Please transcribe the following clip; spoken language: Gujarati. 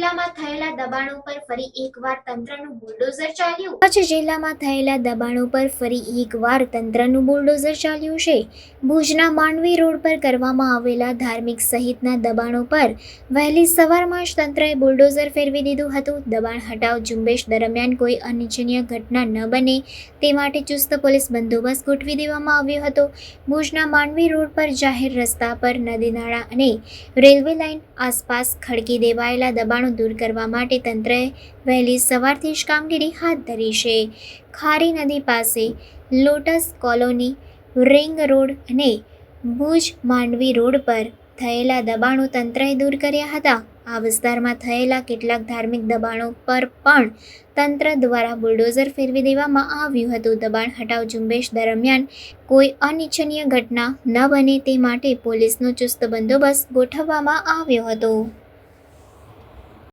જિલ્લામાં થયેલા દબાણ ઉપર ફરી એકવાર તંત્રનું બુલડોઝર ચાલ્યું. કચ્છ જિલ્લામાં થયેલા દબાણ ઉપર ફરી એકવાર તંત્રનું બુલડોઝર ચાલ્યું છે. ભુજના માંડવી રોડ પર કરવામાં આવેલા ધાર્મિક સહિતના દબાણો પર વહેલી સવારમાં જ તંત્રએ બુલડોઝર ફેરવી દીધું હતું. દબાણ હટાવ ઝુંબેશ દરમિયાન કોઈ અનિચ્છનીય ઘટના ન બને તે માટે ચુસ્ત પોલીસ બંદોબસ્ત ગોઠવી દેવામાં આવ્યો હતો. ભુજના માંડવી રોડ પર જાહેર રસ્તા પર નદી નાળા અને રેલવે લાઇન આસપાસ ખડકી દેવાયેલા દબાણો દૂર કરવા માટે તંત્રએ વહેલી સવારથી જ કામગીરી હાથ ધરી છે. ખારી નદી પાસે લોટસ કોલોની, રિંગ રોડ અને ભુજ માંડવી રોડ પર થયેલા દબાણો તંત્રએ દૂર કર્યા હતા. આ વિસ્તારમાં થયેલા કેટલાક ધાર્મિક દબાણો પર પણ તંત્ર દ્વારા બુલડોઝર ફેરવી દેવામાં આવ્યું હતું. દબાણ હટાવ ઝુંબેશ દરમિયાન કોઈ અનિચ્છનીય ઘટના ન બને તે માટે પોલીસનો ચુસ્ત બંદોબસ્ત ગોઠવવામાં આવ્યો હતો.